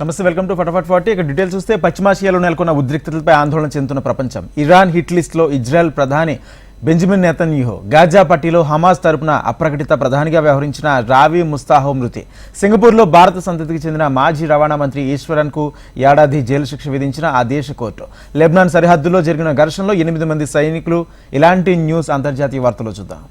నమస్తే welcome to Fatafat forty. ఇక details చూస్తే పశ్చిమాసియాలో నెలకొన్న ఉద్రిక్తతలపై ఆందోళన చెందుతున్న ప్రపంచం. ఇరాన్ హిట్ లిస్ట్లో ఇజ్రాయెల్ ప్రధాని బెంజమిన్ నెతన్యూహో గాజా పట్టీలో హమాస్ తరపున అప్రకటిత ప్రధానిగా వ్యవహరించిన రావి ముస్తాహో మృతి. సింగపూర్లో భారత సంతతికి చెందిన మాజీ రవాణా మంత్రి ఈశ్వరన్కు ఏడాది జైలు శిక్ష విధించిన ఆ దేశ కోర్టు. లెబనాన్ సరిహద్దులో జరిగిన ఘర్షణలో ఎనిమిది మంది సైనికులు. ఇలాంటి న్యూస్ అంతర్జాతీయ వార్తలో చూద్దాం.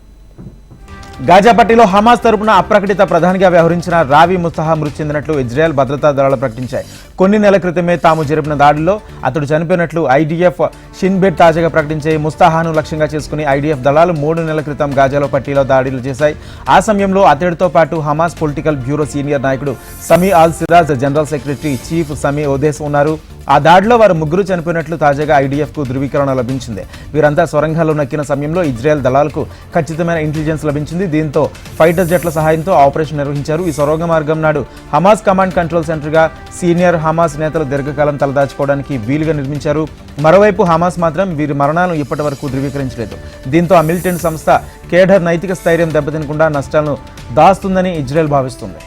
గాజాపట్టిలో హమాస్ తరపున అప్రకటిత ప్రధానిగా వ్యవహరించిన రావి ముస్తహా మృతి చెందినట్లు ఇజ్రాయెల్ భద్రతా దళాలు ప్రకటించాయి. కొన్ని నెలల క్రితమే తాము జరిపిన దాడిలో అతడు చనిపోయినట్లు ఐడిఎఫ్ షిన్బెట్ తాజాగా ప్రకటించాయి ముస్తాహాను లక్ష్యంగా చేసుకుని ఐడిఎఫ్ దళాలు మూడు నెలల క్రితం గాజాలో పట్టీలో దాడులు చేశాయి. ఆ సమయంలో అతడితో పాటు హమాస్ పొలిటికల్ బ్యూరో సీనియర్ నాయకుడు Sami al Siraj general secretary chief Sami Odeh ఉన్నారు. ఆ దాడిలో వారు ముగ్గురు చనిపోయినట్లు తాజాగా ఐడిఎఫ్కు ధృవీకరణ లభించింది. వీరంతా సొరంగాల్లో నక్కిన సమయంలో ఇజ్రాయెల్ దళాలకు ఖచ్చితమైన ఇంటెలిజెన్స్ లభించింది. దీంతో ఫైటర్ జెట్ల సహాయంతో ఆపరేషన్ నిర్వహించారు. ఈ సొరంగ మార్గం నాడు హమాస్ కమాండ్ కంట్రోల్ సెంటర్గా సీనియర్ హమాస్ నేతలు దీర్ఘకాలం తలదాచుకోవడానికి వీలుగా నిర్మించారు. మరోవైపు హమాస్ మాత్రం వీరి మరణాలను ఇప్పటి వరకు ధృవీకరించలేదు. దీంతో ఆ మిలిటెంట్ సంస్థ కేడర్ నైతిక స్థైర్యం దెబ్బతినకుండా నష్టాలను దాస్తుందని ఇజ్రాయెల్ భావిస్తుంది.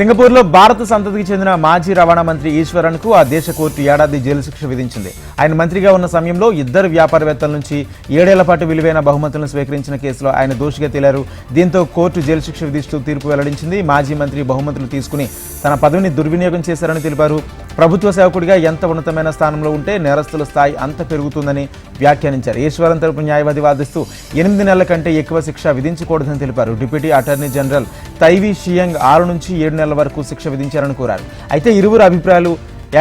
సింగపూర్లో భారత సంతతికి చెందిన మాజీ రవాణా మంత్రి ఈశ్వరన్కు ఆ దేశ కోర్టు ఏడాది జైలు శిక్ష విధించింది. ఆయన మంత్రిగా ఉన్న సమయంలో ఇద్దరు వ్యాపారవేత్తల నుంచి ఏడేళ్ళ పాటు విలువైన బహుమతులను స్వీకరించిన కేసులో ఆయన దోషిగా తేలారు. దీంతో కోర్టు జైలు శిక్ష విధిస్తూ తీర్పు వెల్లడించింది. మాజీ మంత్రి బహుమతులు తీసుకుని తన పదవిని దుర్వినియోగం చేశారని తెలిపారు. ప్రభుత్వ సేవకుడిగా ఎంత ఉన్నతమైన స్థానంలో ఉంటే నేరస్తుల స్థాయి అంత పెరుగుతుందని వ్యాఖ్యానించారు. ఈశ్వరన్ తరపు న్యాయవాది వాదిస్తూ ఎనిమిది నెలల కంటే ఎక్కువ శిక్ష విధించకూడదని తెలిపారు. డిప్యూటీ అటార్నీ జనరల్ తైవి షియంగ్ ఆరు నుంచి ఏడు నెలల వరకు శిక్ష విధించారని కోరారు. అయితే ఇరువురు అభిప్రాయాలు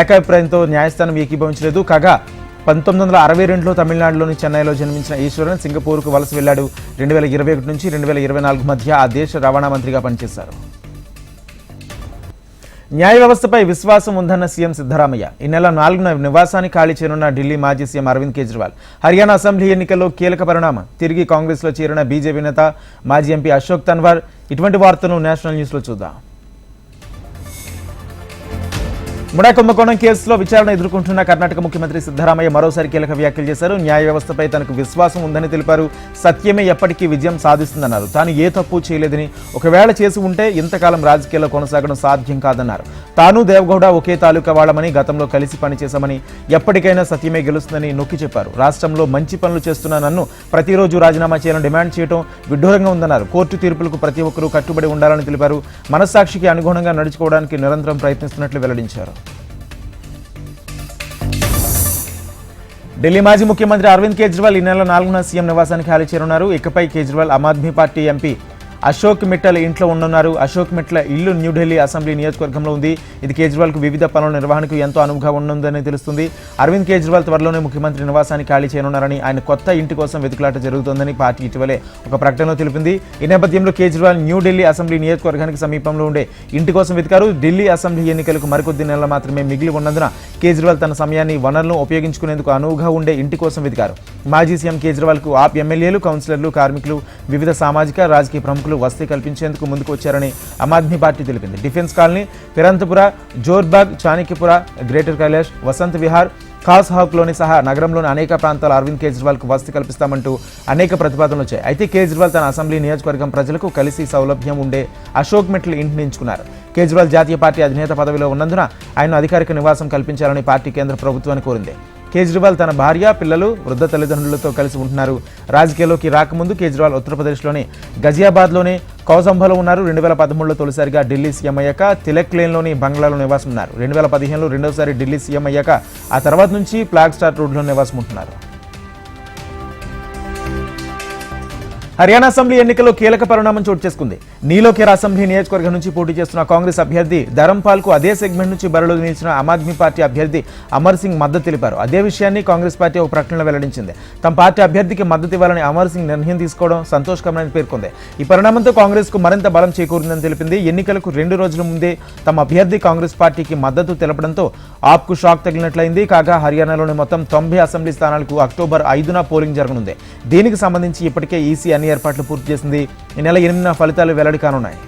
ఏకాభిప్రాయంతో న్యాయస్థానం ఏకీభవించలేదు. కాగా పంతొమ్మిది వందల అరవై రెండులో తమిళనాడులోని చెన్నైలో జన్మించిన ఈశ్వరన్ సింగపూర్కు వలస వెళ్ళాడు రెండు వేల ఇరవై ఒకటి నుంచి రెండు వేల ఇరవై నాలుగు మధ్య ఆ దేశ రవాణా మంత్రిగా పనిచేశారు. న్యాయ వ్యవస్థపై విశ్వాసం ఉందన్న సీఎం సిద్ధరామయ్య. ఈ నెల నాలుగున నివాసాన్ని ఖాళీ చేయనున్న ఢిల్లీ మాజీ సీఎం అరవింద్ కేజ్రీవాల్. హర్యానా అసెంబ్లీ ఎన్నికల్లో కీలక పరిణామం. తిరిగి కాంగ్రెస్లో చేరిన బీజేపీ నేత మాజీ ఎంపీ అశోక్ తన్వార్. ఇటువంటి వార్తను నేషనల్ న్యూస్లో చూద్దాం. ముడా కుంభకోణం కేసులో విచారణ ఎదుర్కొంటున్న కర్ణాటక ముఖ్యమంత్రి సిద్ధరామయ్య మరోసారి కీలక వ్యాఖ్యలు చేశారు. న్యాయ వ్యవస్థపై తనకు విశ్వాసం ఉందని తెలిపారు. సత్యమే ఎప్పటికీ విజయం సాధిస్తుందన్నారు. తాను ఏ తప్పు చేయలేదని ఒకవేళ చేసి ఉంటే ఇంతకాలం రాజకీయాల్లో కొనసాగడం సాధ్యం కాదన్నారు. తాను దేవగౌడ ఒకే తాలూకా వాళ్ళమని గతంలో కలిసి పనిచేశామని ఎప్పటికైనా సత్యమే గెలుస్తుందని నొక్కి చెప్పారు. రాష్ట్రంలో మంచి పనులు చేస్తున్న నన్ను ప్రతిరోజు రాజీనామా చేయాలని డిమాండ్ చేయడం విడ్డూరంగా ఉందన్నారు. కోర్టు తీర్పులకు ప్రతి ఒక్కరూ కట్టుబడి ఉండాలని తెలిపారు. మనస్సాక్షికి అనుగుణంగా నడుచుకోవడానికి నిరంతరం ప్రయత్నిస్తున్నట్లు వెల్లడించారు. ఢిల్లీ మాజీ ముఖ్యమంత్రి అరవింద్ కేజ్రీవాల్ ఈ నెల నాలుగున సీఎం నివాసానికి ఖాళీ చేరున్నారు ఇకపై కేజ్రీవాల్ ఆమ్ ఆద్మీ పార్టీ ఎంపీ అశోక్ మిట్టల్ ఇంట్లో ఉండనున్నారు. అశోక్ మిట్ల ఇల్లు న్యూఢిల్లీ అసెంబ్లీ నియోజకవర్గంలో ఉంది. ఇది కేజ్రీవాల్కు వివిధ పనుల నిర్వహణకు ఎంతో అనువుగా ఉందని తెలుస్తుంది. అరవింద్ కేజ్రీవాల్ త్వరలోనే ముఖ్యమంత్రి నివాసాన్ని ఖాళీ చేయనున్నారని ఆయన కొత్త ఇంటి కోసం వెతుకులాట జరుగుతోందని పార్టీ ఇటీవలే ఒక ప్రకటనలో తెలిపింది. ఈ నేపథ్యంలో కేజ్రీవాల్ న్యూఢిల్లీ అసెంబ్లీ నియోజకవర్గానికి సమీపంలో ఉండే ఇంటి కోసం వెతికారు. ఢిల్లీ అసెంబ్లీ ఎన్నికలకు మరికొద్ది నెలలు మాత్రమే మిగిలి ఉన్నందున కేజ్రీవాల్ తన సమయాన్ని వనరులను ఉపయోగించుకునేందుకు అనువుగా ఉండే ఇంటి కోసం వెతికారు. మాజీ సీఎం కేజ్రీవాల్కు ఆప్ ఎమ్మెల్యేలు కౌన్సిలర్లు కార్మికులు వివిధ సామాజిక రాజకీయ ప్రముఖులు వసతి కల్పించేందుకు ముందుకు వచ్చారని ఆమ్ ఆద్మీ పార్టీ తెలిపింది. డిఫెన్స్ కాలనీ పిరంతపుర జోర్బాగ్ చాణక్యపుర గ్రేటర్ కైలాష్ వసంత్ విహార్ ఖాస్ హాక్లోని సహా నగరంలోని అనేక ప్రాంతాల అరవింద్ కేజ్రీవాల్కు వసతి కల్పిస్తామంటూ అనేక ప్రతిపాదనలు వచ్చాయి. అయితే కేజ్రీవాల్ తన అసెంబ్లీ నియోజకవర్గం ప్రజలకు కలిసి సౌలభ్యం ఉండే అశోక్ మెట్లు ఇంటిని ఎంచుకున్నారు కేజ్రీవాల్ జాతీయ పార్టీ అధినేత పదవిలో ఉన్నందున ఆయన అధికారిక నివాసం కల్పించాలని పార్టీ కేంద్ర ప్రభుత్వాన్ని కోరింది. కేజ్రీవాల్ తన భార్య పిల్లలు వృద్ధ తల్లిదండ్రులతో కలిసి ఉంటున్నారు. రాజకీయాల్లోకి రాకముందు కేజ్రీవాల్ ఉత్తరప్రదేశ్లోని గజియాబాద్లోని కౌసంభలో ఉన్నారు. రెండు వేల పదమూడులో తొలిసారిగా ఢిల్లీ సీఎం అయ్యాక తిలక్ లేన్లోని బంగ్లాలో నివాసం ఉన్నారు రెండు వేల పదిహేనులో రెండోసారి ఢిల్లీ సీఎం అయ్యాక ఆ తర్వాత నుంచి ఫ్లాగ్ స్టార్ రోడ్లో నివాసం ఉంటున్నారు హర్యానా అసెంబ్లీ ఎన్నికల్లో కీలక పరిణామం చోటు చేసుకుంది. నీలోకేర్ అసెంబ్లీ నియోజకవర్గం నుంచి పోటీ చేస్తున్న కాంగ్రెస్ అభ్యర్థి ధరంపాల్కు అదే సెగ్మెంట్ నుంచి బరిలో నిలిచిన ఆమ్ ఆద్మీ పార్టీ అభ్యర్థి అమర్ సింగ్ మద్దతు తెలిపారు. అదే విషయాన్ని కాంగ్రెస్ పార్టీ ఒక ప్రకటనలో వెల్లడించింది. తమ పార్టీ అభ్యర్థికి మద్దతు ఇవ్వాలని అమర్ సింగ్ నిర్ణయం తీసుకోవడం సంతోషకరమని పేర్కొంది. ఈ పరిణామంతో కాంగ్రెస్కు మరింత బలం చేకూరిందని తెలిపింది. ఎన్నికలకు రెండు రోజుల ముందే తమ అభ్యర్థి కాంగ్రెస్ పార్టీకి మద్దతు తెలపడంతో ఆప్కు షాక్ తగిలినట్లయింది. కాగా హర్యానాలోని మొత్తం తొంభై అసెంబ్లీ స్థానాలకు అక్టోబర్ ఐదున పోలింగ్ జరగనుంది. దీనికి సంబంధించి ఇప్పటికే ఈసీ అన్ని ఏర్పాట్లు పూర్తి చేసింది. ఈ నెల ఎనిమిదిన ఫలితాలు వెల్లడి కానున్నాయి.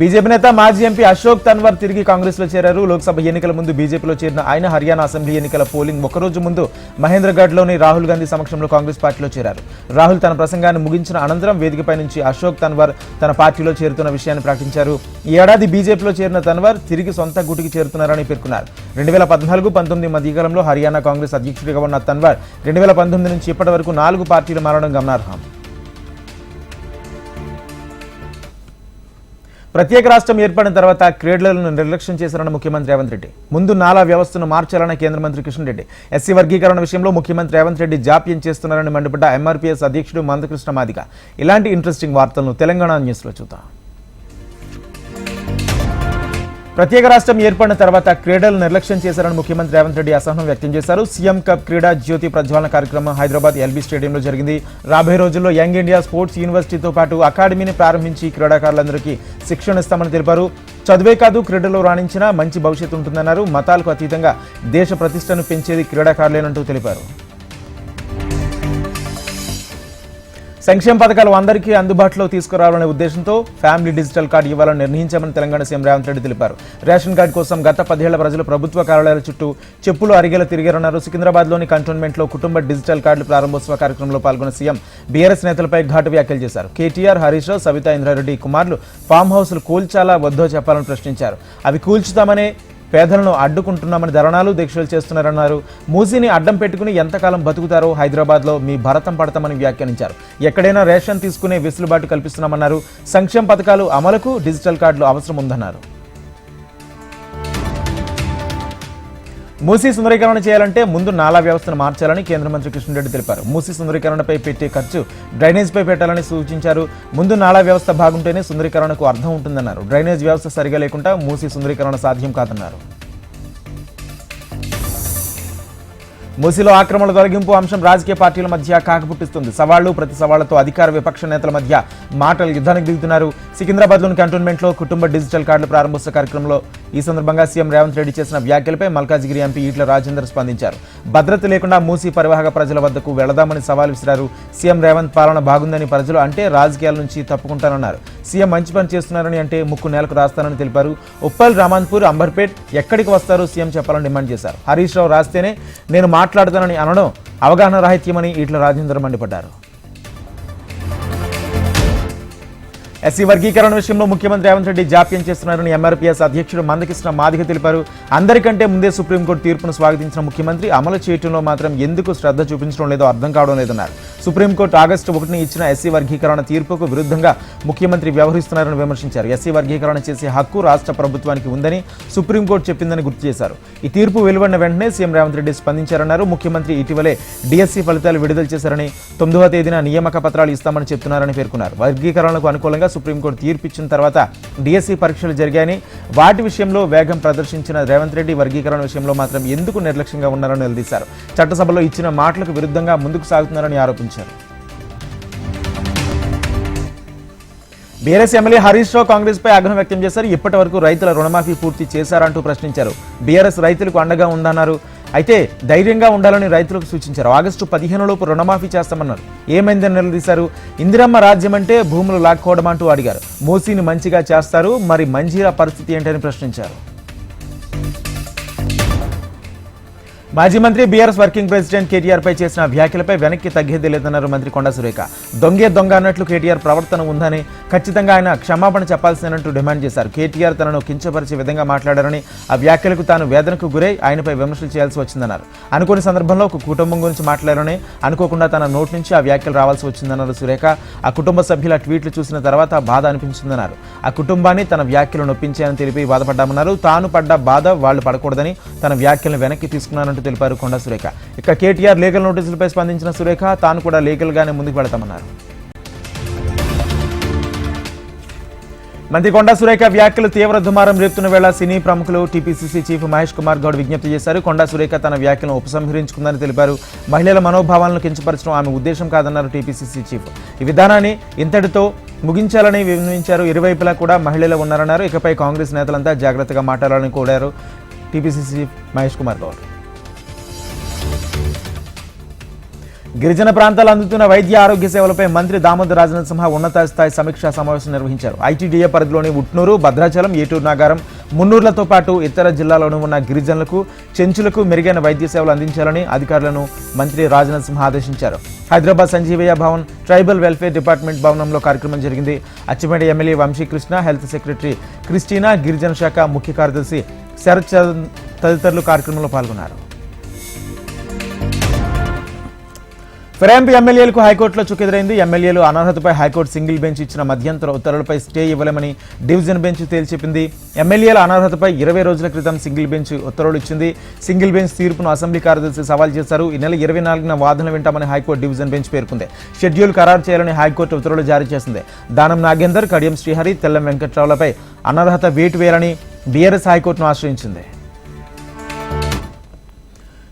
బీజేపీ నేత మాజీ ఎంపీ అశోక్ తన్వర్ తిరిగి కాంగ్రెస్లో చేరారు. లోక్సభ ఎన్నికల ముందు బీజేపీలో చేరిన ఆయన హర్యానా అసెంబ్లీ ఎన్నికల పోలింగ్ ఒకరోజు ముందు మహేంద్రగఢ్లోని రాహుల్ గాంధీ సమక్షంలో కాంగ్రెస్ పార్టీలో చేరారు. రాహుల్ తన ప్రసంగాన్ని ముగించిన అనంతరం వేదికపై నుంచి అశోక్ తన్వర్ తన పార్టీలో చేరుతున్న విషయాన్ని ప్రకటించారు. ఈ ఏడాది బీజేపీలో చేరిన తన్వర్ తిరిగి సొంత గుటికి చేరుతున్నారని పేర్కొన్నారు. రెండు వేల పద్నాలుగు పంతొమ్మిది మధ్యకాలంలో హర్యానా కాంగ్రెస్ అధ్యక్షుడిగా ఉన్న తన్వర్ రెండు వేల పంతొమ్మిది నుంచి ఇప్పటి వరకు నాలుగు పార్టీలు మారడం గమనార్హం. ప్రత్యేక రాష్ట్రం ఏర్పడిన తర్వాత క్రీడలను నిర్లక్ష్యం చేశారన్న ముఖ్యమంత్రి రేవంత్ రెడ్డి. ముందు నాలా వ్యవస్థను మార్చాలని కేంద్ర మంత్రి కిషన్ రెడ్డి. ఎస్సీ వర్గీకరణ విషయంలో ముఖ్యమంత్రి రేవంత్ రెడ్డి జాప్యం చేస్తున్నారని మండిపడ్డ ఎంఆర్పీఎస్ అధ్యక్షుడు మందకృష్ణ మాదిక ఇలాంటి ఇంట్రెస్టింగ్ వార్తలను తెలంగాణ న్యూస్లో చూద్దాం. ప్రత్యేక రాష్ట్రం ఏర్పడిన తర్వాత క్రీడలు నిర్లక్ష్యం చేశారని ముఖ్యమంత్రి రేవంత్ రెడ్డి అసహనం వ్యక్తం చేశారు. సీఎం కప్ క్రీడా జ్యోతి ప్రజ్వాలన కార్యక్రమం హైదరాబాద్ ఎల్బీ స్టేడియంలో జరిగింది. రాబోయే రోజుల్లో యంగ్ ఇండియా స్పోర్ట్స్ యూనివర్సిటీతో పాటు అకాడమీని ప్రారంభించి క్రీడాకారులందరికీ శిక్షణ ఇస్తామని తెలిపారు. చదువే కాదు క్రీడలో రాణించినా మంచి భవిష్యత్తు ఉంటుందన్నారు. మతాలకు అతీతంగా దేశ ప్రతిష్టను పెంచేది క్రీడాకారులేనంటూ తెలిపారు. సంక్షేమ పథకాలు అందరికీ అందుబాటులో తీసుకురావాలనే ఉద్దేశంతో ఫ్యామిలీ డిజిటల్ కార్డు ఇవ్వాలని నిర్ణయించామని తెలంగాణ సీఎం రేవంత్ రెడ్డి తెలిపారు. రేషన్ కార్డు కోసం గత పదేళ్ళ ప్రజలు ప్రభుత్వ కార్యాలయాల చుట్టూ చెప్పులు అరిగేలా తిరిగారన్నారు. సికింద్రాబాద్లోని కంటోన్మెంట్లో కుటుంబ డిజిటల్ కార్డుల ప్రారంభోత్సవ కార్యక్రమంలో పాల్గొన్న సీఎం బీఆర్ఎస్ నేతలపై ఘాటు వ్యాఖ్యలు చేశారు. కేటీఆర్ హరీష్ రావు సవితా ఇంద్రారెడ్డి కుమారులు ఫామ్ హౌస్లు కూల్చాలా వద్దో చెప్పాలని ప్రశ్నించారు. అవి కూల్చుతామనే పేదలను అడ్డుకుంటున్నామని ధర్నాలు దీక్షలు చేస్తున్నారన్నారు. మూసీని అడ్డం పెట్టుకుని ఎంతకాలం బతుకుతారో హైదరాబాద్లో మీ భరతం పడతామని వ్యాఖ్యానించారు. ఎక్కడైనా రేషన్ తీసుకునే వెసులుబాటు కల్పిస్తున్నామన్నారు. సంక్షేమ పథకాలు అమలుకు డిజిటల్ కార్డులు అవసరం ఉందన్నారు మూసీ సుందరీకరణ చేయాలంటే ముందు నాలా వ్యవస్థను మార్చాలని కేంద్ర మంత్రి కిషన్ తెలిపారు. మూసీ సుందరీకరణపై పెట్టే ఖర్చు డ్రైనేజ్పై పెట్టాలని సూచించారు. ముందు నాలా వ్యవస్థ బాగుంటేనే సుందరీకరణకు అర్థం ఉంటుందన్నారు. డ్రైనేజ్ వ్యవస్థ సరిగా లేకుండా మూసీ సుందరీకరణ సాధ్యం కాదన్నారు. మూసీలో ఆక్రమణల తొలగింపు అంశం రాజకీయ పార్టీల మధ్య కాకపుట్టిస్తుంది. సవాళ్ళు ప్రతి సవాళ్ళతో అధికార విపక్ష నేతల మధ్య మాటలు యుద్ధానికి దిగుతున్నారు. సికింద్రాబాద్లోని కంటోన్మెంట్లో కుటుంబ డిజిటల్ కార్డుల ప్రారంభోత్సవ కార్యక్రమంలో ఈ సందర్భంగా సీఎం రేవంత్ రెడ్డి చేసిన వ్యాఖ్యలపై మల్కాజిగిరి ఎంపీ ఈట్ల రాజేందర్ స్పందించారు. భద్రత లేకుండా మూసీ పరివాహక ప్రజల వద్దకు వెళదామని సవాల్ విసిరారు. సీఎం రేవంత్ పాలన బాగుందని ప్రజలు అంటే రాజకీయాల నుంచి తప్పుకుంటానన్నారు. సీఎం మంచి పని చేస్తున్నారని అంటే ముక్కు నేలకు రాస్తానని తెలిపారు. ఉప్పల్ రామాన్పూర్ అంబర్పేట్ ఎక్కడికి వస్తారో సీఎం చెప్పాలని డిమాండ్ చేశారు. హరీష్ రావు రాస్తేనే నేను మాట్లాడతానని అనడం అవగాహన రాహిత్యమని ఈట్ల రాజేందర్ మండిపడ్డారు. ఎస్సీ వర్గీకరణ విషయంలో ముఖ్యమంత్రి రేవంత్ రెడ్డి జాప్యం చేస్తున్నారని ఎంఆర్పీఎస్ అధ్యక్షుడు మందకృష్ణ మాదిగ తెలిపారు. అందరికంటే ముందే సుప్రీంకోర్టు తీర్పును స్వాగతించిన ముఖ్యమంత్రి అమలు చేయటంలో మాత్రం ఎందుకు శ్రద్ధ చూపించడం లేదో అర్థం కావడం లేదన్నారు. సుప్రీంకోర్టు ఆగస్టు ఒకటిని ఇచ్చిన ఎస్సీ వర్గీకరణ తీర్పుకు విరుద్ధంగా ముఖ్యమంత్రి వ్యవహరిస్తున్నారని విమర్శించారు. ఎస్సీ వర్గీకరణ చేసే హక్కు రాష్ట్ర ప్రభుత్వానికి ఉందని సుప్రీంకోర్టు చెప్పిందని గుర్తు చేశారు. ఈ తీర్పు వెలువడిన వెంటనే సీఎం రేవంత్ రెడ్డి స్పందించారన్నారు. ముఖ్యమంత్రి ఇటీవలే డిఎస్సీ ఫలితాలు విడుదల చేశారని తొమ్మిదవ తేదీన నియామక పత్రాలు ఇస్తామని చెప్తున్నారని పేర్కొన్నారు. వర్గీకరణకు అనుకూలంగా సుప్రీంకోర్టు తీర్పిచ్చిన తర్వాత డిఎస్సి పరీక్షలు జరిగాయని వాటి విషయంలో వేగం ప్రదర్శించిన రేవంత్ రెడ్డి వర్గీకరణ విషయంలో మాత్రం ఎందుకు నిర్లక్ష్యంగా ఉన్నారని నిలదీశారు. చట్టసభలో ఇచ్చిన మాటలకు విరుద్ధంగా ముందుకు సాగుతున్నారని ఆరోపించారు. బీఆర్ఎస్ ఎమ్మెల్యే హరీష్ రావు కాంగ్రెస్ పై ఆగ్రహం వ్యక్తం చేశారు. ఇప్పటి వరకు రైతుల రుణమాఫీ పూర్తి చేశారంటూ ప్రశ్నించారు. బీఆర్ఎస్ రైతులకు అండగా ఉందన్నారు. అయితే ధైర్యంగా ఉండాలని రైతులకు సూచించారు. ఆగస్టు పదిహేను లోపు రుణమాఫీ చేస్తామన్నారు. ఏమైందని నిలదీశారు. ఇందిరమ్మ రాజ్యం అంటే భూములు లాక్కోవడం అంటూ అడిగారు. మోసీని మంచిగా చేస్తారు. మరి మంజీరా పరిస్థితి ఏంటని ప్రశ్నించారు. మాజీ మంత్రి బీఆర్ఎస్ వర్కింగ్ ప్రెసిడెంట్ కేటీఆర్ పై చేసిన వ్యాఖ్యలపై వెనక్కి తగ్గేది లేదన్నారు మంత్రి కొండ సురేఖ. దొంగే దొంగ అన్నట్లు కేటీఆర్ ప్రవర్తన ఉందని ఖచ్చితంగా ఆయన క్షమాపణ చెప్పాల్సినట్టు డిమాండ్ చేశారు. కేటీఆర్ తనను కించపరిచే విధంగా మాట్లాడారని ఆ వ్యాఖ్యలకు తాను వేదనకు గురై ఆయనపై విమర్శలు చేయాల్సి వచ్చిందన్నారు. అనుకోని సందర్భంలో ఒక కుటుంబం గురించి మాట్లాడారని అనుకోకుండా తన నోటి నుంచి ఆ వ్యాఖ్యలు రావాల్సి వచ్చిందన్నారు సురేఖ. ఆ కుటుంబ సభ్యుల ట్వీట్లు చూసిన తర్వాత బాధ అనిపించిందన్నారు. ఆ కుటుంబాన్ని తన వ్యాఖ్యలు నొప్పించాయని తెలిపి బాధపడ్డామన్నారు. తాను పడ్డ బాధ వాళ్ళు పడకూడదని తన వ్యాఖ్యలను వెనక్కి తీసుకున్నానంటూ తెలిపారు కొండా సురేఖ. ఇక కేటీఆర్ లీగల్ నోటీసులపై స్పందించిన సురేఖ తాను కూడా లీగల్గానే ముందుకు వెళతామన్నారు. మంత్రి కొండా సురేఖ వ్యాఖ్యలు తీవ్ర దుమారం రేపుతున్న వేళ సినీ ప్రముఖులు టీపీసీసీ చీఫ్ మహేష్ కుమార్ గౌడ్ విజ్ఞప్తి చేశారు. కొండా సురేఖ తన వ్యాఖ్యలను ఉపసంహరించుకుందని తెలిపారు. మహిళల మనోభావాలను కించపరచడం ఆమె ఉద్దేశం కాదన్నారు టీపీసీసీ చీఫ్. ఈ విధానాన్ని ఇంతటితో ముగించాలని విన్నవించారు. ఇరువైపులా కూడా మహిళలు ఉన్నారన్నారు. ఇకపై కాంగ్రెస్ నేతలంతా జాగ్రత్తగా మాట్లాడాలని కోరారు టీపీసీసీ చీఫ్ మహేష్ కుమార్ గౌడ్. గిరిజన ప్రాంతాలు అందుతున్న వైద్య ఆరోగ్య సేవలపై మంత్రి దామోదర్ రాజనరసింహ ఉన్నత స్థాయి సమీక్షా సమావేశం నిర్వహించారు. ఐటీడీఏ పరిధిలోని ఉట్నూరు భద్రాచలం ఏటూరు నగరం మున్నూరులతో పాటు ఇతర జిల్లాలోనూ ఉన్న గిరిజనులకు చెంచులకు మెరుగైన వైద్య సేవలు అందించాలని అధికారులను మంత్రి రాజనరసింహ ఆదేశించారు. Hyderabad Sanjeevaiah Bhavan tribal welfare department భవనంలో కార్యక్రమం జరిగింది. Achampet MLA Vamshikrishna health secretary Christina గిరిజన శాఖ ముఖ్య కార్యదర్శి శరత్ చంద్ తదితరులు కార్యక్రమంలో పాల్గొన్నారు. ఫిరాయింపు ఎమ్మెల్యేలకు హైకోర్టులో చుకెదురైంది ఎమ్మెల్యేలు అనర్హతపై హైకోర్టు సింగిల్ బెంచ్ ఇచ్చిన మధ్యంతర ఉత్తర్వులపై స్టే ఇవ్వలేమని డివిజన్ బెంచ్ తేల్చెప్పింది. ఎమ్మెల్యేల అనర్హతపై ఇరవై రోజుల క్రితం సింగిల్ బెంచ్ ఉత్తర్వులు ఇచ్చింది. సింగిల్ బెంచ్ తీర్పును అసెంబ్లీ కార్యదర్శి సవాల్ చేశారు. ఈ నెల ఇరవై నాలుగున వాదనలు వింటామని హైకోర్టు డివిజన్ బెంచ్ పేర్కొంది. షెడ్యూల్ ఖరారు చేయాలని హైకోర్టు ఉత్తర్వులు జారీ చేసింది. దానం నాగేందర్ కడియం శ్రీహరి తెల్లం వెంకట్రావులపై అనర్హత వేటు వేయాలని బీఆర్ఎస్ హైకోర్టును ఆశ్రయించింది.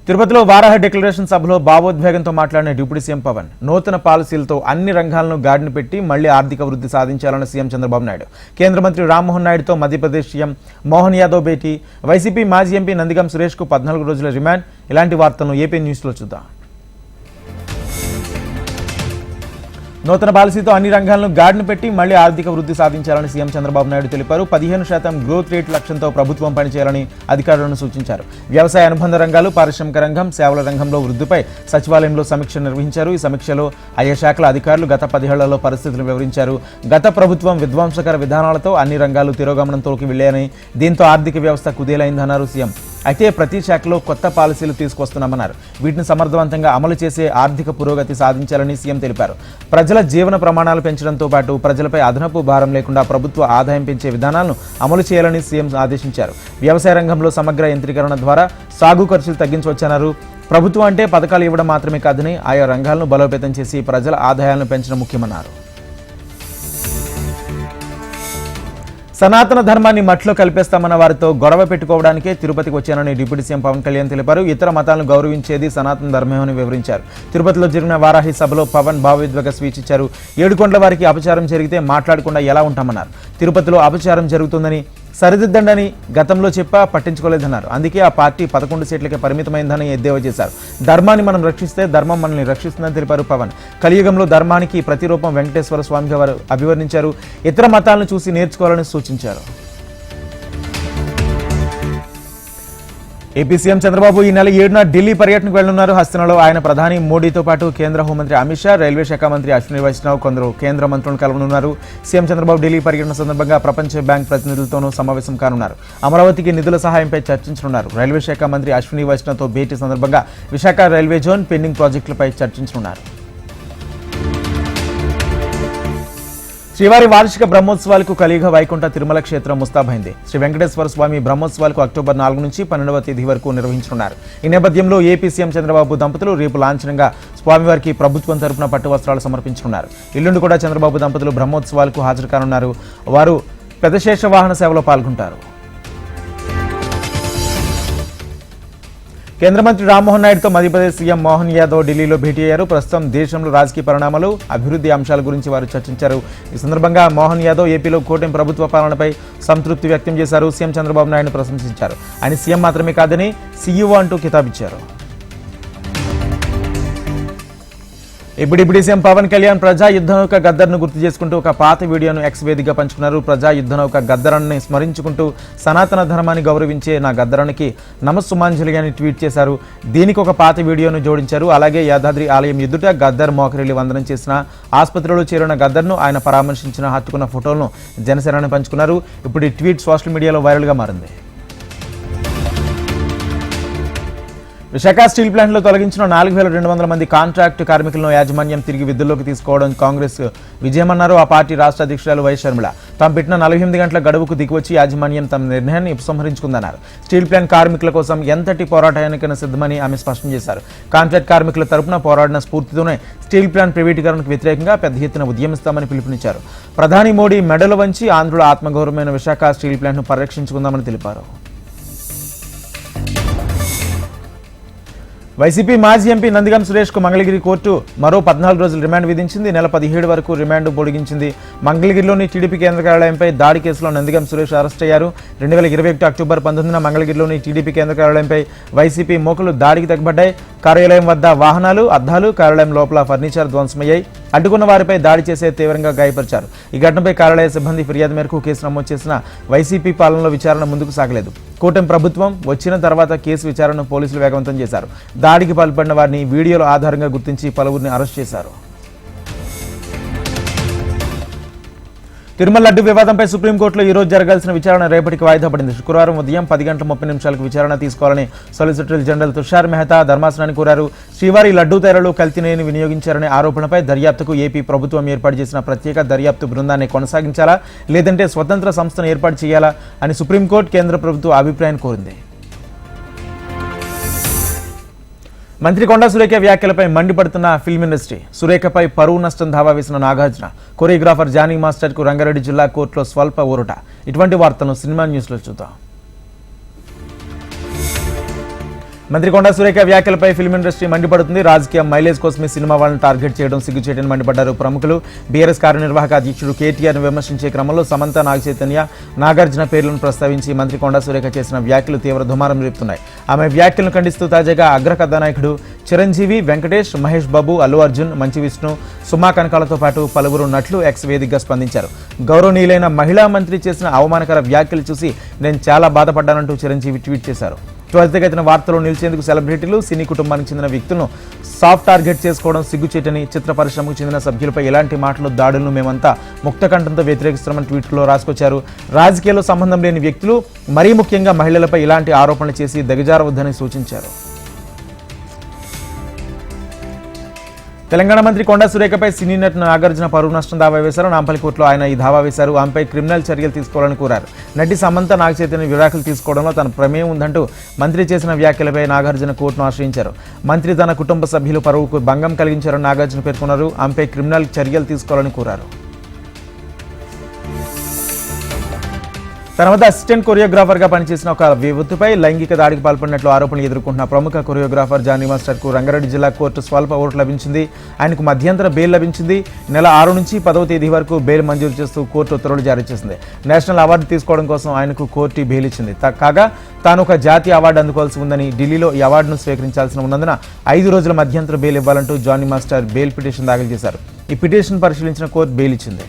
తిరుపతిలో వారాహ డిక్లరేషన్ సభలో భావోద్వేగంతో మాట్లాడిన డిప్యూటీ సీఎం పవన్ నూతన పాలసీలతో అన్ని రంగాలను గాడిన పెట్టి మళ్ళీ ఆర్థిక వృద్ధి సాధించాలని సీఎం చంద్రబాబు నాయుడు. కేంద్ర మంత్రి రామ్మోహన్ నాయుడుతో మధ్యప్రదేశ్ సీఎం మోహన్ యాదవ్ భేటీ. వైసీపీ మాజీ ఎంపీ నందిగం సురేష్కు పద్నాలుగు రోజుల రిమాండ్. ఇలాంటి వార్తలను ఏపీ న్యూస్లో చూద్దాం. నూతన పాలసీతో అన్ని రంగాలను గాడిన పెట్టి మళ్ళీ ఆర్థిక వృద్ధి సాధించాలని సీఎం చంద్రబాబు నాయుడు తెలిపారు. పదిహేను శాతం గ్రోత్ రేట్ లక్ష్యంతో ప్రభుత్వం పనిచేయాలని అధికారులను సూచించారు. వ్యవసాయ అనుబంధ రంగాలు పారిశ్రామిక రంగం సేవల రంగంలో వృద్ధిపై సచివాలయంలో సమీక్ష నిర్వహించారు. ఈ సమీక్షలో ఆయా శాఖల అధికారులు గత పదిహేళ్ళలో పరిస్థితులు వివరించారు. గత ప్రభుత్వం విధ్వంసకర విధానాలతో అన్ని రంగాలు తిరోగమనంతోకి వెళ్ళాయని దీంతో ఆర్థిక వ్యవస్థ కుదేలైందన్నారు సీఎం. అయితే ప్రతి శాఖలో కొత్త పాలసీలు తీసుకొస్తున్నామన్నారు. వీటిని సమర్థవంతంగా అమలు చేసే ఆర్థిక పురోగతి సాధించాలని సీఎం తెలిపారు. ప్రజల జీవన ప్రమాణాలు పెంచడంతో పాటు ప్రజలపై అదనపు భారం లేకుండా ప్రభుత్వ ఆదాయం పెంచే విధానాలను అమలు చేయాలని సీఎం ఆదేశించారు. వ్యవసాయ రంగంలో సమగ్ర యంత్రీకరణ ద్వారా సాగు ఖర్చులు తగ్గించవచ్చన్నారు. ప్రభుత్వం అంటే పథకాలు ఇవ్వడం మాత్రమే కాదని ఆయా రంగాలను బలోపేతం చేసి ప్రజల ఆదాయాలను పెంచడం ముఖ్యమన్నారు. సనాతన ధర్మాన్ని మట్లో కల్పేస్తామన్న వారితో గొడవ పెట్టుకోవడానికే తిరుపతికి వచ్చానని డిప్యూటీ సీఎం పవన్ కళ్యాణ్ తెలిపారు. ఇతర మతాలను గౌరవించేది సనాతన ధర్మమని వివరించారు. తిరుపతిలో జరిగిన వారాహి సభలో పవన్ భావోద్వేగ స్పీచ్ ఇచ్చారు. ఏడుకొండల వారికి అపచారం జరిగితే మాట్లాడకుండా ఎలా ఉంటామన్నారు. తిరుపతిలో అపచారం జరుగుతుందని సరిదిద్దండని గతంలో చెప్పా పట్టించుకోలేదన్నారు. అందుకే ఆ పార్టీ పదకొండు సీట్లకే పరిమితమైందని ఎద్దేవా చేశారు. ధర్మాన్ని మనం రక్షిస్తే ధర్మం మనల్ని రక్షిస్తుందని తెలిపారు పవన్. కలియుగంలో ధర్మానికి ప్రతిరూపం వెంకటేశ్వర స్వామిగా వారు అభివర్ణించారు. ఇతర మతాలను చూసి నేర్చుకోవాలని సూచించారు. ఏపీ సీఎం చంద్రబాబు ఈ నెల ఏడున ఢిల్లీ పర్యటనకు వెళ్ళనున్నారు హస్తనలో ఆయన ప్రధాని మోడీతో పాటు కేంద్ర హోంమంత్రి అమిత్ షా రైల్వే శాఖ మంత్రి అశ్విని వైష్ణవ్ కొందరు కేంద్ర మంత్రులను కలవనున్నారు. సీఎం చంద్రబాబు ఢిల్లీ పర్యటన సందర్భంగా ప్రపంచ బ్యాంక్ ప్రతినిధులతోనూ సమావేశం కానున్నారు. అమరావతికి నిధుల సహాయంపై చర్చించనున్నారు. రైల్వే శాఖ మంత్రి అశ్విని వైష్ణవ్తో భేటీ సందర్భంగా విశాఖ రైల్వే జోన్ పెండింగ్ ప్రాజెక్టులపై చర్చించనున్నారు. శ్రీవారి వార్షిక బ్రహ్మోత్సవాలకు కలియుగ వైకుంఠ తిరుమల క్షేత్రం ముస్తాబైంది. శ్రీ వెంకటేశ్వర స్వామి బ్రహ్మోత్సవాలకు అక్టోబర్ నాలుగు నుంచి పన్నెండవ తేదీ వరకు నిర్వహించనున్నారు. ఈ నేపథ్యంలో ఏపీ సీఎం చంద్రబాబు దంపతులు రేపు లాంఛనంగా స్వామివారికి ప్రభుత్వం తరపున పట్టు వస్త్రాలు సమర్పించనున్నారు. ఇల్లుండి కూడా చంద్రబాబు దంపతులు బ్రహ్మోత్సవాలకు హాజరు కానున్నారు. వారు పెదశేష వాహన సేవలో పాల్గొంటారు. కేంద్ర మంత్రి రామ్మోహన్ నాయుడుతో మధ్యప్రదేశ్ సీఎం మోహన్ యాదవ్ ఢిల్లీలో భేటీ అయ్యారు. ప్రస్తుతం దేశంలో రాజకీయ పరిణామాలు అభివృద్ధి అంశాల గురించి వారు చర్చించారు. ఈ సందర్భంగా మోహన్ యాదవ్ ఏపీలో కూటమి ప్రభుత్వ పాలనపై సంతృప్తి వ్యక్తం చేశారు. సీఎం చంద్రబాబు నాయుడును ప్రశంసించారు. ఆయన సీఎం మాత్రమే కాదని సీఈఓ అంటూ కితాబిచ్చారు. ఇప్పుడు ఇప్పుడు సీఎం పవన్ కళ్యాణ్ ప్రజా యుద్ధ నౌక గద్దర్ను గుర్తు చేసుకుంటూ ఒక పాత వీడియోను ఎక్స్ వేదికగా పంచుకున్నారు. ప్రజా యుద్ధం నౌక గద్దరాన్ని స్మరించుకుంటూ సనాతన ధర్మాన్ని గౌరవించే నా గద్దరానికి నమస్సుమాంజలి అని ట్వీట్ చేశారు. దీనికి ఒక పాత వీడియోను జోడించారు. అలాగే యాదాద్రి ఆలయం ఎదుట గద్దర్ మోకరిల్లి వందనం చేసిన ఆసుపత్రిలో చేరిన గద్దర్ను ఆయన పరామర్శించిన హత్తుకున్న ఫోటోలను జనసేనని పంచుకున్నారు. ఇప్పుడు ఈ ట్వీట్ సోషల్ మీడియాలో వైరల్గా మారింది. విశాఖ స్టీల్ ప్లాంట్లో తొలగించిన నాలుగు వేల రెండు వందల మంది కాంట్రాక్టు కార్మికులను యాజమాన్యం తిరిగి విధుల్లోకి తీసుకోవడం కాంగ్రెస్ విజయమన్నారు. ఆ పార్టీ రాష్ట్ర అధ్యక్షురాలు వై షర్మిల తాము పెట్టిన నలభై ఎనిమిది గంటల గడువుకు దిగివచ్చి యాజమాన్యం తమ నిర్ణయాన్ని ఉపసంహరించుకుందన్నారు. స్టీల్ ప్లాంట్ కార్మికుల కోసం ఎంతటి పోరాటానికైనా సిద్ధమని ఆమె స్పష్టం చేశారు. కాంట్రాక్ట్ కార్మికుల తరపున పోరాడిన స్ఫూర్తితోనే స్టీల్ ప్లాంట్ ప్రైవేటీకరణకు వ్యతిరేకంగా పెద్ద ఎత్తున ఉద్యమిస్తామని పిలుపునిచ్చారు. ప్రధాని మోడీ మెడలు వంచి ఆంధ్రుల ఆత్మగౌరవమైన విశాఖ స్టీల్ ప్లాంట్ను పరిరక్షించుకుందామని తెలిపారు. వైసీపీ మాజీ ఎంపీ నందిగం సురేష్కు మంగళగిరి కోర్టు మరో పద్నాలుగు రోజులు రిమాండ్ విధించింది. నెల పదిహేడు వరకు రిమాండ్ పొడిగించింది. మంగళగిరిలోని టీడీపీ కేంద్ర కార్యాలయంపై దాడి కేసులో నందిగం సురేష్ అరెస్ట్ అయ్యారు. రెండు వేల ఇరవై ఒకటి అక్టోబర్ పంతొమ్మిదిన మంగళగిరిలోని టీడీపీ కేంద్ర కార్యాలయంపై వైసీపీ మోకలు దాడికి తగ్గబడ్డాయి కార్యాలయం వద్ద వాహనాలు అద్దాలు కార్యాలయం లోపల ఫర్నిచర్ ధ్వంసమయ్యాయి. అడ్డుకున్న వారిపై దాడి చేసే తీవ్రంగా గాయపరిచారు. ఈ ఘటనపై కార్యాలయ సిబ్బంది ఫిర్యాదు మేరకు కేసు నమోదు చేసిన వైసీపీ పాలనలో విచారణ ముందుకు సాగలేదు. కూటమి ప్రభుత్వం వచ్చిన తర్వాత కేసు విచారణను పోలీసులు వేగవంతం చేశారు. దాడికి పాల్పడిన వారిని వీడియోల ఆధారంగా గుర్తించి పలువురిని అరెస్ట్ చేశారు. తిరుమల లడ్డు వివాదంపై సుప్రీంకోర్టులో ఈ రోజు జరగాల్సిన విచారణ రేపటికి వాయిదా పడింది. శుక్రవారం ఉదయం పది గంటల ముప్పై నిమిషాలకు విచారణ తీసుకోవాలని సొలిసిటర్ జనరల్ తుషార్ మెహతా ధర్మాసనాన్ని కోరారు. శ్రీవారి లడ్డూ తేరలు కల్తీనేని వినియోగించారనే ఆరోపణపై దర్యాప్తుకు ఏపీ ప్రభుత్వం ఏర్పాటు చేసిన ప్రత్యేక దర్యాప్తు బృందాన్ని కొనసాగించాలా? లేదంటే స్వతంత్ర సంస్థను ఏర్పాటు చేయాలా? అని సుప్రీంకోర్టు కేంద్ర ప్రభుత్వ అభిప్రాయం కోరింది. మంత్రి కొండా సురేఖ వ్యాఖ్యలపై మండిపడుతున్న ఫిల్మ్ ఇండస్ట్రీ. సురేఖపై పరువు నష్టం దావా వేసిన నాగార్జున. కొరియోగ్రాఫర్ జానీ మాస్టర్కు రంగారెడ్డి జిల్లా కోర్టులో స్వల్ప ఊరట. ఇటువంటి వార్తలను సినిమా న్యూస్లో చూద్దాం. మంత్రి కొండా సురేఖ వ్యాఖ్యలపై ఫిల్మ్ ఇండస్ట్రీ మండిపడుతుంది. రాజకీయ మైలేజ్ కోసమే సినిమా వాళ్ళని టార్గెట్ చేయడం సిగ్గు చేయడం మండిపడ్డారు ప్రముఖులు. బీఆర్ఎస్ కార్యనిర్వాహక అధ్యక్షుడు కేటీఆర్ను విమర్శించే క్రమంలో సమంత నాగచైతన్య నాగార్జున పేర్లను ప్రస్తావించి మంత్రి కొండా సురేఖ చేసిన వ్యాఖ్యలు తీవ్ర దుమారం రేపుతున్నాయి. ఆమె వ్యాఖ్యలను ఖండిస్తూ తాజాగా అగ్ర కథానాయకుడు చిరంజీవి వెంకటేష్ మహేష్ బాబు అల్లు అర్జున్ మంచి విష్ణు సుమా కనకాలతో పాటు పలువురు నటులు ఎక్స్ వేదికగా స్పందించారు. గౌరవనీయులైన మహిళా మంత్రి చేసిన అవమానకర వ్యాఖ్యలు చూసి నేను చాలా బాధపడ్డానంటూ చిరంజీవి ట్వీట్ చేశారు. త్వరితగతిన వార్తలు నిలిచేందుకు సెలబ్రిటీలు సినీ కుటుంబానికి చెందిన వ్యక్తులను సాఫ్ట్ టార్గెట్ చేసుకోవడం సిగ్గుచేటని చిత్ర పరిశ్రమకు చెందిన సభ్యులపై ఎలాంటి మాటలు దాడులను మేమంతా ముక్తకంఠంతో వ్యతిరేకిస్తున్నామని ట్వీట్లో రాసుకొచ్చారు. రాజకీయాల్లో సంబంధం లేని వ్యక్తులు మరీ ముఖ్యంగా మహిళలపై ఇలాంటి ఆరోపణలు చేసి దిగజారవద్దని సూచించారు. తెలంగాణ మంత్రి కొండా సురేఖపై సినీ నటి నాగార్జున పరువు నష్టం దావా వేశారు. నాంపల్లి కోర్టులో ఆయన ఈ దావా వేశారు. ఆమెపై క్రిమినల్ చర్యలు తీసుకోవాలని కోరారు. నటి సమంత నాగచైతన్య విడాకులు తీసుకోవడంలో తన ప్రమేయం ఉందంటూ మంత్రి చేసిన వ్యాఖ్యలపై నాగార్జున కోర్టును ఆశ్రయించారు. మంత్రి తన కుటుంబ సభ్యులు పరువుకు భంగం కలిగించారని నాగార్జున పేర్కొన్నారు. ఆమెపై క్రిమినల్ చర్యలు తీసుకోవాలని కోరారు. తర్వాత అసిస్టెంట్ కొరియోగ్రాఫర్గా పనిచేసిన ఒక యువతిపై లైంగిక దాడికి పాల్పడినట్లు ఆరోపణలు ఎదుర్కొంటున్న ప్రముఖ కొరియోగ్రాఫర్ జానీ మాస్టర్కు రంగారెడ్డి జిల్లా కోర్టు స్వల్ప ఓటు లభించింది. ఆయనకు మధ్యంతర బెయిల్ లభించింది. నెల ఆరు నుంచి పదవ తేదీ వరకు బెయిల్ మంజూరు చేస్తూ కోర్టు ఉత్తర్వులు జారీ చేసింది. నేషనల్ అవార్డు తీసుకోవడం కోసం ఆయనకు కోర్టు బెయిల్ ఇచ్చింది. కాగా తాను ఒక జాతీయ అవార్డు అందుకోవాల్సి ఉందని ఢిల్లీలో ఈ అవార్డును స్వీకరించాల్సిన ఉన్నందున ఐదు రోజుల మధ్యంతర బెయిల్ ఇవ్వాలంటూ జానీ మాస్టర్ బెయిల్ పిటిషన్ దాఖలు చేశారు. ఈ పిటిషన్ పరిశీలించిన కోర్టు బెయిల్ ఇచ్చింది.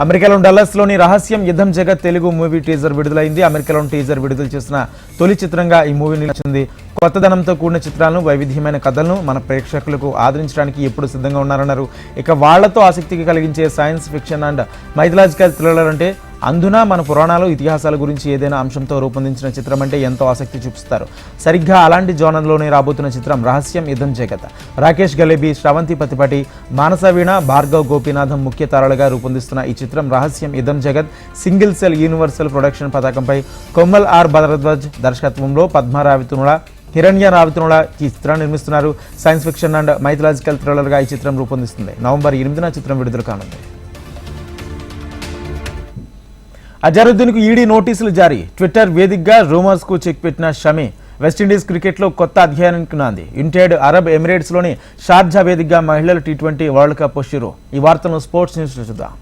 అమెరికాలోని డల్లస్లోని రహస్యం యుద్ధం జగత్ తెలుగు మూవీ టీజర్ విడుదలైంది. అమెరికాలోని టీజర్ విడుదల చేసిన తొలి చిత్రంగా ఈ మూవీ నిలిచింది. కొత్తదనంతో కూడిన చిత్రాలను వైవిధ్యమైన కథలను మన ప్రేక్షకులకు ఆదరించడానికి ఎప్పుడు సిద్ధంగా ఉన్నారన్నారు. ఇక వాళ్ళతో ఆసక్తికి కలిగించే science fiction and mythological thriller అంటే అందున మన పురాణాలు ఇతిహాసాల గురించి ఏదైనా అంశంతో రూపొందించిన చిత్రం అంటే ఎంతో ఆసక్తి చూపిస్తారు. సరిగ్గా అలాంటి జోనర్లోనే రాబోతున్న చిత్రం రహస్యం యుద్ధం జగత్ రాకేష్ గలేబీ శ్రవంతి పతిపటి మానసవీణ భార్గవ్ గోపీనాథం ముఖ్య తారలుగా రూపొందిస్తున్న ఈ చిత్రం రహస్యం యుద్ధం జగత్ సింగిల్ సెల్ యూనివర్సల్ ప్రొడక్షన్ పతాకంపై కొమ్మల్ ఆర్ భద్రధ్వజ్ దర్శకత్వంలో పద్మారావితునుల హిరణ్య రావితునుల ఈ చిత్రాన్ని నిర్మిస్తున్నారు. సైన్స్ ఫిక్షన్ అండ్ మైథలాజికల్ థ్రిల్లర్గా ఈ చిత్రం రూపొందిస్తుంది. నవంబర్ ఎనిమిదిన చిత్రం విడుదల కానుంది. అజరుద్దీన్కు ఈడీ నోటీసులు జారీ. ట్విట్టర్ వేదికగా రూమర్స్కు చెక్ పెట్టిన షమి వెస్టిండీస్ క్రికెట్లో కొత్త అధ్యయనానికి నాంది. యునైటెడ్ అరబ్ ఎమిరేట్స్లోని షార్జా వేదికగా మహిళల టీ ట్వంటీ వరల్డ్ కప్ షురు. ఈ వార్తలను స్పోర్ట్స్ న్యూస్లో చూద్దాం.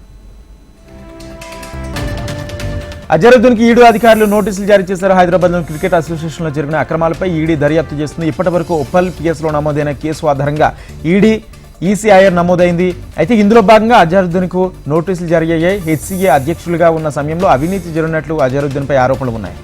అజరుద్దీన్కి ఈడీ అధికారులు నోటీసులు జారీ చేశారు. హైదరాబాద్లోని క్రికెట్ అసోసియేషన్లో జరిగిన అక్రమాలపై ఈడీ దర్యాప్తు చేస్తుంది. ఇప్పటి వరకు ఉప్పల్ పిఎస్లో నమోదైన కేసు ఆధారంగా ఈడీ ఈసీఐఆర్ నమోదైంది. అయితే ఇందులో భాగంగా అజరుద్దీన్కు నోటీసులు జారీ అయ్యాయి. హెచ్సీఏ అధ్యక్షులుగా ఉన్న సమయంలో అవినీతి జరిగినట్లు అజరుద్దీన్పై ఆరోపణలు ఉన్నాయి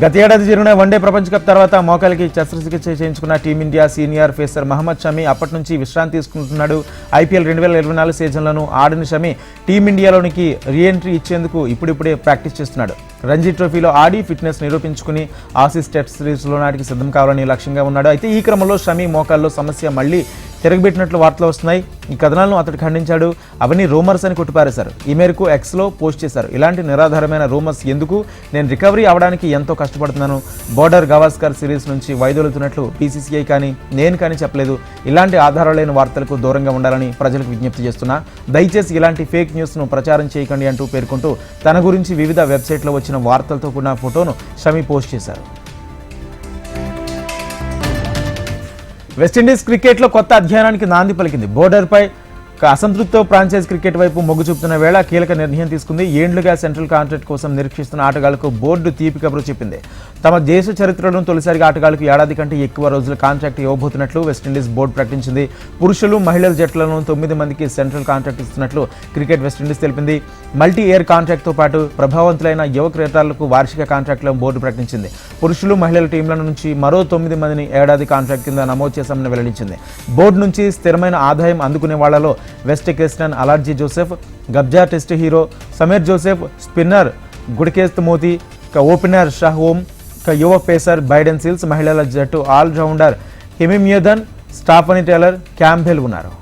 గత ఏడాది జరిగిన వన్డే ప్రపంచ కప్ తర్వాత మోకాలికి శస్త్రచికిత్స చేయించుకున్న Team India senior pacer Mohammed Shami అప్పటి నుంచి విశ్రాంతి తీసుకుంటున్నాడు. ఐపీఎల్ రెండు వేల ఇరవై నాలుగు సీజన్లను ఆడిన షమీ టీమిండియాలోనికి రీఎంట్రీ ఇచ్చేందుకు ఇప్పుడిప్పుడే ప్రాక్టీస్ చేస్తున్నాడు. రంజీ ట్రోఫీలో ఆడి ఫిట్నెస్ నిరూపించుకుని ఆసీస్ టెస్ట్ సిరీస్లో నాటికి సిద్ధం కావాలని లక్ష్యంగా ఉన్నాడు. అయితే ఈ క్రమంలో షమి మోకాల్లో సమస్య మళ్ళీ తిరగబెట్టినట్లు వార్తలు వస్తున్నాయి. ఈ కథనాలను అతడు ఖండించాడు. అవన్నీ రూమర్స్ అని కొట్టిపారేశారు. ఈ మేరకు ఎక్స్లో పోస్ట్ చేశారు. ఇలాంటి నిరాధారమైన రూమర్స్ ఎందుకు? నేను రికవరీ అవడానికి ఎంతో కష్టపడుతున్నాను. బోర్డర్ గవాస్కర్ సిరీస్ నుంచి వైదొలుతున్నట్లు బీసీసీఐ కానీ నేను కానీ చెప్పలేదు. ఇలాంటి ఆధారాలైన వార్తలకు దూరంగా ఉండాలని ప్రజలకు విజ్ఞప్తి చేస్తున్నా. దయచేసి ఇలాంటి ఫేక్ న్యూస్ను ప్రచారం చేయకండి అంటూ పేర్కొంటూ తన గురించి వివిధ వెబ్సైట్లో వచ్చిన వార్తలతో కూడిన ఫోటోను షమి పోస్ట్ చేశారు. వెస్టిండీస్ క్రికెట్లో కొత్త అధ్యయనానికి నాంది పలికింది. బోర్డర్పై అసంతృప్తితో ఫ్రాంచైజ్ క్రికెట్ వైపు మొగ్గు చూపుతున్న వేళ కీలక నిర్ణయం తీసుకుంది. ఏండ్లుగా సెంట్రల్ కాంట్రాక్ట్ కోసం నిరీక్షిస్తున్న ఆటగాళ్ళకు బోర్డు తీపి కబురు చెప్పింది. తమ దేశ చరిత్రలో తొలిసారిగా ఆటగాళ్ళకు ఏడాది కంటే ఎక్కువ రోజుల కాంట్రాక్ట్ ఇవ్వబోతున్నట్లు వెస్టిండీస్ బోర్డు ప్రకటించింది. పురుషులు మహిళల జట్లను తొమ్మిది మందికి సెంట్రల్ కాంట్రాక్ట్ ఇస్తున్నట్లు క్రికెట్ వెస్టిండీస్ తెలిపింది. మల్టీ ఇయర్ కాంట్రాక్ట్తో పాటు ప్రభావవంతులైన యువ క్రీడారులకు వార్షిక కాంట్రాక్ట్లను బోర్డు ప్రకటించింది. పురుషులు మహిళల టీంల నుంచి మరో తొమ్మిది మందిని ఏడాది కాంట్రాక్ట్ కింద నమోదు చేశామని వెల్లడించింది. బోర్డు నుంచి స్థిరమైన ఆదాయం అందుకునే వాళ్ళలో వెస్ట్ క్రిస్టన్ Alzarri Joseph గబ్జా test hero Shamar Joseph spinner Gudakesh Motie ఇక ఓపెనర్ షాహ్ ఓం యువ పేసర్ బైడెన్ సిల్స్ మహిళల జట్టు ఆల్రౌండర్ హిమిమ్యూదన్ స్టాఫనీ టేలర్ క్యాంబెల్ ఉన్నారు.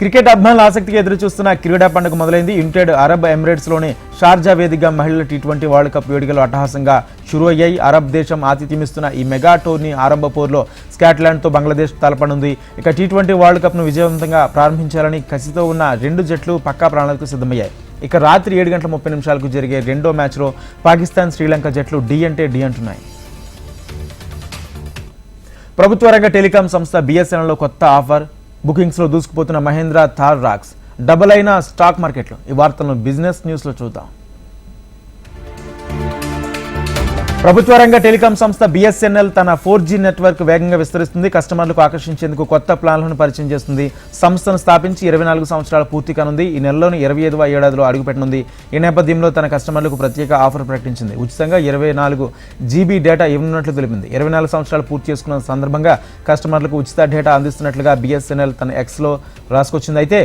క్రికెట్ అభిమానుల ఆసక్తికి ఎదురుచూస్తున్న క్రీడా పండుగ మొదలైంది. యునైటెడ్ అరబ్ ఎమిరేట్స్లోని షార్జా వేదికగా మహిళల టీ ట్వంటీ వరల్డ్ కప్ వేడుకలు అట్టహాసంగా షురు అయ్యాయి అరబ్ దేశం ఆతిథ్యమిస్తున్న ఈ మెగా టోర్నీ ఆరంభ పోరులో స్కాట్లాండ్తో బంగ్లాదేశ్ తలపనుంది. ఇక టీ ట్వంటీ వరల్డ్ కప్ను విజయవంతంగా ప్రారంభించాలని కసితో ఉన్న రెండు జట్లు పక్కా ప్రాణాలకు సిద్ధమయ్యాయి. ఇక రాత్రి ఏడు గంటల ముప్పై నిమిషాలకు జరిగే రెండో మ్యాచ్లో పాకిస్తాన్ శ్రీలంక జట్లు డి అంటే డి అంటున్నాయి. ప్రభుత్వ రంగ టెలికాం సంస్థ బిఎస్ఎన్ఎల్లో కొత్త ఆఫర్. బుకింగ్స్లో దూసుకుపోతున్న మహేంద్ర థార్ రాక్స్. డబుల్ అయిన స్టాక్ మార్కెట్లు. ఈ వార్తలను బిజినెస్ న్యూస్లో చూద్దాం. ప్రభుత్వ రంగ టెలికాం సంస్థ బిఎస్ఎన్ఎల్ తన ఫోర్ జీ నెట్వర్క్ వేగంగా విస్తరిస్తుంది. కస్టమర్లకు ఆకర్షించేందుకు కొత్త ప్లాన్లను పరిచయం చేస్తుంది. సంస్థను స్థాపించి ఇరవై నాలుగు సంవత్సరాల పూర్తి కానుంది. ఈ నెలలోని ఇరవై ఐదవ ఏడాదిలో అడుగుపెట్టనుంది. ఈ నేపథ్యంలో తన కస్టమర్లకు ప్రత్యేక ఆఫర్ ప్రకటించింది. ఉచితంగా ఇరవై నాలుగు జీబీ డేటా ఇవ్వనున్నట్లు తెలిపింది. ఇరవై నాలుగు సంవత్సరాలు పూర్తి చేసుకున్న సందర్భంగా కస్టమర్లకు ఉచిత డేటా అందిస్తున్నట్లుగా బిఎస్ఎన్ఎల్ తన ఎక్స్లో రాసుకొచ్చింది. అయితే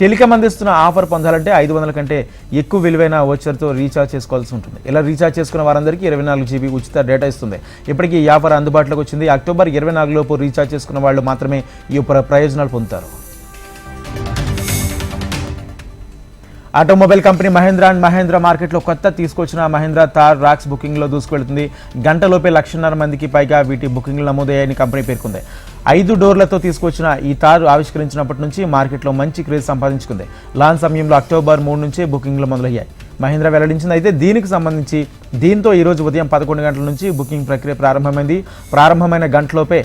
టెలికాం అందిస్తున్న ఆఫర్ పొందాలంటే ఐదు వందల కంటే ఎక్కువ విలువైన ఓచర్తో రీఛార్జ్ చేసుకోవాల్సి ఉంటుంది. ఇలా రీఛార్జ్ చేసుకున్న వారందరికీ ఇరవై నాలుగు జీబీ ఉచిత డేటా ఇస్తుంది. ఇప్పటికీ ఈ ఆఫర్ అందుబాటులోకి వచ్చింది. అక్టోబర్ ఇరవై నాలుగులోపు రీఛార్జ్ చేసుకున్న వాళ్ళు మాత్రమే ఈ ప్ర- ప్రయోజనాలు పొందుతారు. Automobile company Mahindra and Mahindra మార్కెట్లో కొత్త తీసుకొచ్చిన మహేంద్ర తార్ రాక్స్ బుకింగ్లో దూసుకువెళ్తుంది. గంటలోపే లక్షన్నర మందికి పైగా వీటి బుకింగ్లు నమోదయ్యాయని కంపెనీ పేర్కొంది. ఐదు డోర్లతో తీసుకొచ్చిన ఈ తారు ఆవిష్కరించినప్పటి నుంచి మార్కెట్లో మంచి క్రేజ్ సంపాదించుకుంది. లాంచ్ సమయంలో అక్టోబర్ మూడు నుంచే బుకింగ్లు మొదలయ్యాయి. మహేంద్ర వెల్లడించింది అయితే దీనికి సంబంధించి దీంతో ఈరోజు ఉదయం పదకొండు గంటల నుంచి బుకింగ్ ప్రక్రియ ప్రారంభమైంది. ప్రారంభమైన గంటలోపే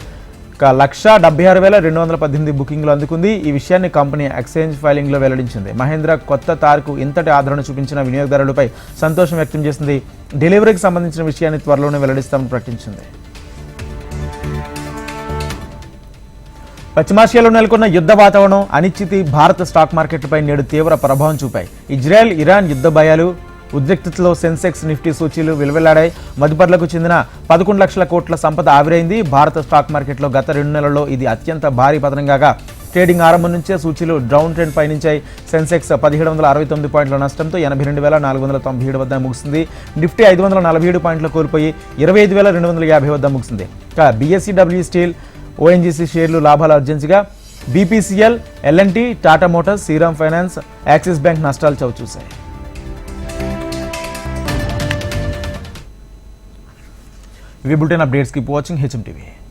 ఒక లక్ష డెబ్బై ఆరు వేల రెండు వందల పద్దెనిమిది బుకింగ్లు అందుకుంది. ఈ విషయాన్ని కంపెనీ ఎక్స్చేంజ్ ఫైలింగ్లో వెల్లడించింది. మహేంద్ర కొత్త తార్కు ఇంతటి ఆదరణ చూపించిన వినియోగదారులపై సంతోషం వ్యక్తం చేసింది. డెలివరీకి సంబంధించిన విషయాన్ని త్వరలోనే వెల్లడిస్తామని ప్రకటించింది. పశ్చిమాసియాలో నెలకొన్న యుద్ధ వాతావరణం అనిశ్చితి భారత స్టాక్ మార్కెట్లపై నేడు తీవ్ర ప్రభావం చూపాయి. ఇజ్రాయెల్ ఇరాన్ యుద్ధ భయాలు ఉద్రిక్తతలో సెన్సెక్స్ నిఫ్టీ సూచీలు విలువెల్లాడాయి మదుపర్లకు చెందిన పదకొండు లక్షల కోట్ల సంపద ఆవిరైంది. భారత స్టాక్ మార్కెట్లో గత రెండు నెలల్లో ఇది అత్యంత భారీ పతనం కాగా ట్రేడింగ్ ఆరంభం నుంచే సూచీలు డౌన్ ట్రెండ్ పయనించాయి. సెన్సెక్స్ పదిహేడు వందల అరవై తొమ్మిది పాయింట్ల నష్టంతో ఎనభై రెండు వేల నాలుగు వందల తొంభై ఏడు వద్ద ముగిసింది నిఫ్టీ ఐదు వందల నలభై ఏడు పాయింట్లు కోల్పోయి ఇరవై ఐదు వేల రెండు వందల యాభై వద్ద ముగిసింది ఇక బీఎస్సీడబ్ల్యూ స్టీల్ ఓఎన్జీసీ షేర్లు లాభాలు ఆర్జించగా BPCL L and T Tata motors Shriram finance Axis bank నష్టాలు చవిచూశాయి. V bulletin updates keep watching HM TV